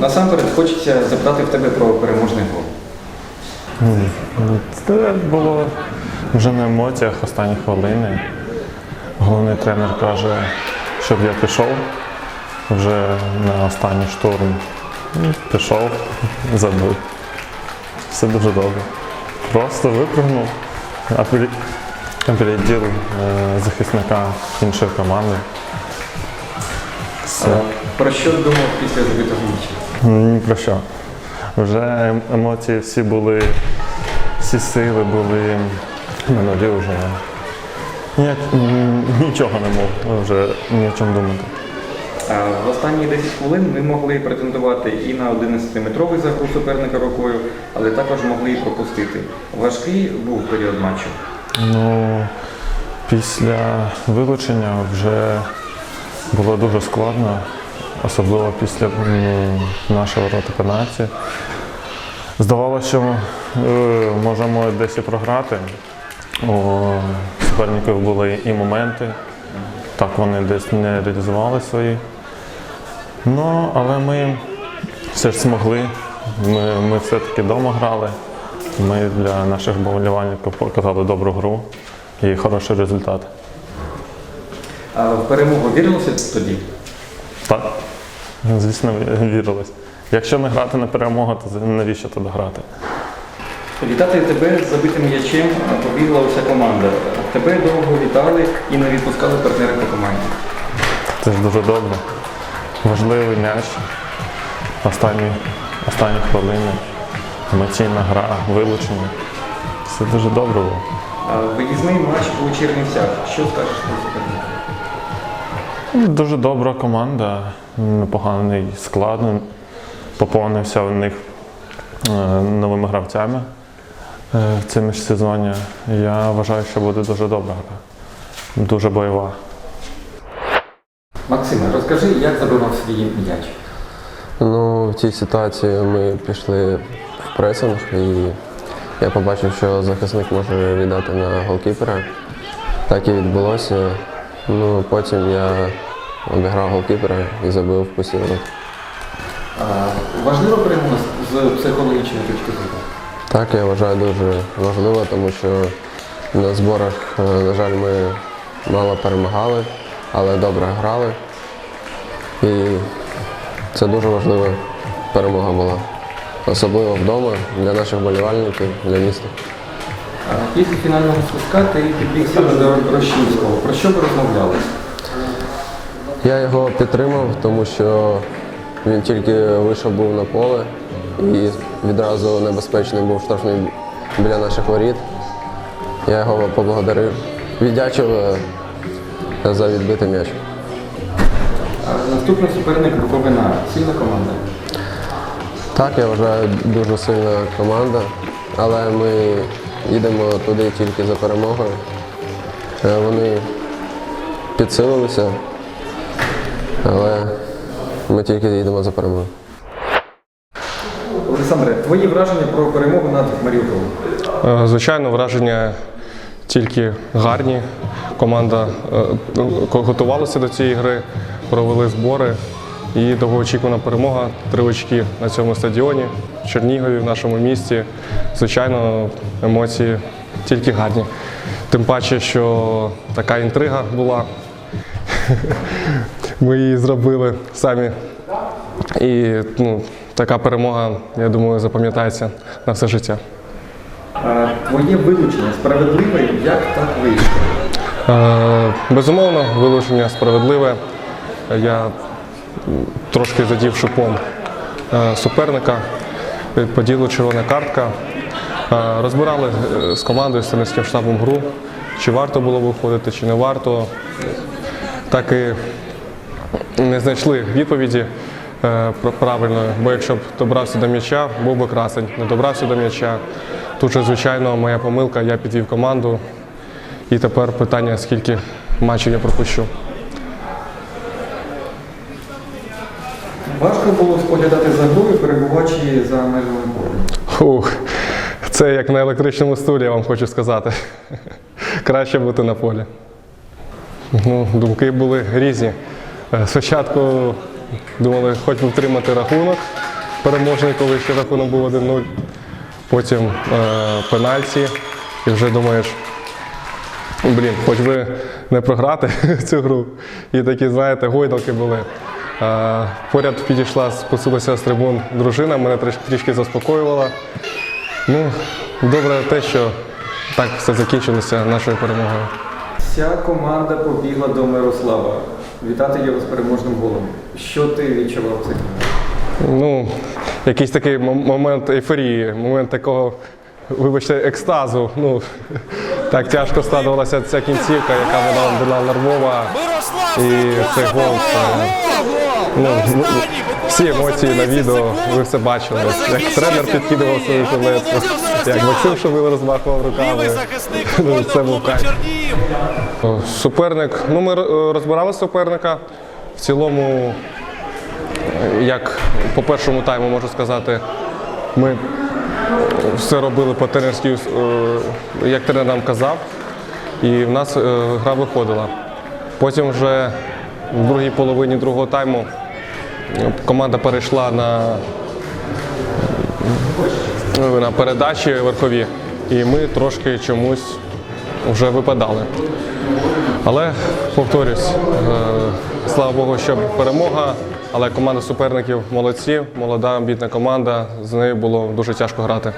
насамперед хочеться запитати в тебе про переможний гол. Це було вже на емоціях останні хвилини. Головний тренер каже, щоб я пішов вже на останній штурм. Ну, Пішов, забив. Все дуже добре. Просто випрыгнув, апелі- е, захисника іншої команди. Все. Про що думав після забитого м'яча? Ні про що. Вже ем- емоції всі були, всі сили були минулі вже. Ніяк, нічого не мог вже ні о чому думати. В останні 10 хвилин ми могли претендувати і на 11-метровий загруз суперника рукою, але також могли і пропустити. Важкий був період матчу. Ну, після вилучення вже було дуже складно, особливо після нашого пенальті. Здавалося, що е, можемо десь і програти. У суперників були і моменти, так вони десь не реалізували свої. Ну, але ми все ж змогли. Ми, ми все-таки вдома грали. Ми для наших болівальників показали добру гру і хороший результат. А в перемогу вірилося тоді? Так, звісно, вірилось. Якщо не грати на перемогу, то навіщо туди грати? Вітати тебе з забитим м'ячем побігла уся команда. Тебе довго вітали і не відпускали партнери по команді. Це ж дуже добре. Важливий м'яч. Останні, останні хвилини. Емоційна гра, вилучення. Все дуже добре було. Виїзний матч у Чернівцях. Що скажеш про суперника? Дуже добра команда, непоганий склад. Поповнився в них е, новими гравцями е, в цьому сезоні. Я вважаю, що буде дуже добра гра, дуже бойова. Максиме, розкажи, як забивав свій м'яч. Ну, в цій ситуації ми пішли в пресинг і я побачив, що захисник може віддати на голкіпера. Так і відбулося. Ну, потім я обіграв голкіпера і забив пусті важлива перемога з з психологічної точки зору. Так, я вважаю дуже важливо, тому що на зборах, е, на жаль, ми мало перемагали, але добре грали. І це дуже важлива перемога була. Особливо вдома для наших болівальників, для міста. Після фінального свистка ти підбіг саме до Рощинського. Про що ви розмовляли? Я його підтримав, тому що він тільки вийшов був на поле і відразу небезпечний був штрафний біля наших воріт. Я його поблагодарив, віддячив е, за відбитий м'яч. Наступний суперник Буковина. Сильна команда. Так, я вважаю, дуже сильна команда, але ми їдемо туди тільки за перемогою. Е, Вони підсилилися, але ми тільки їдемо за перемогою. Олександре, твої враження про перемогу над Маріуполем? Е, Звичайно, враження тільки гарні. Команда е, готувалася до цієї гри, провели збори і довгоочікувана перемога. Три очки на цьому стадіоні в Чернігові, в нашому місті. Звичайно, емоції тільки гарні. Тим паче, що така інтрига була. Ми її зробили самі. І ну, така перемога, я думаю, запам'ятається на все життя. А, Твоє вилучення справедливе, як так вийшло? Е, Безумовно, вилучення справедливе. Я трошки задів шипом е, суперника, Е, по ділу червона картка. Е, Розбирали е, з командою, з тренерським штабом гру, чи варто було виходити, чи не варто. Так і не знайшли відповіді е, правильної, бо якщо б добрався до м'яча, був би красень. Не добрався до м'яча. Тут же, звичайно, моя помилка, я підвів команду. І тепер питання, скільки матчів я пропущу. Важко було споглядати за грою, перебуваючи за межами поля. Фух, це як на електричному стулі, я вам хочу сказати. Краще бути на полі. Ну, думки були різні. Е, Спочатку думали, хоч би втримати рахунок, переможний, коли ще рахунок був 1-0. Потім е, пенальті, і вже думаєш, блін, хоч би не програти цю гру. І такі, знаєте, гойдалки були. Е, поряд підійшла, спустилася з трибун дружина, мене трішки заспокоювала. Ну, добре те, що так все закінчилося нашою перемогою. Вся команда побігла до Мирослава. Вітати його з переможним голом. Що ти відчував в цей момент? Ну, якийсь такий мом- момент ейфорії, момент такого, вибачте, екстазу. Ну, так тяжко складувалася ця кінцівка, яка була, була нервова. І цей гол. Ну, всі емоції на відео, ви все бачили. Як тренер підкидував свою жилетку, як Максим Шовил розмахував руками. Ну, це був кайф. Суперник, ну ми розбирали суперника. В цілому, як по першому тайму можу сказати, ми все робили по тренерській, е, як тренер нам казав, і в нас е, гра виходила. Потім вже в другій половині другого тайму е, команда перейшла на, е, на передачі верхові, і ми трошки чомусь вже випадали. Але повторюсь, е, слава Богу, що перемога, але команда суперників молодці, молода, амбітна команда. З нею було дуже тяжко грати.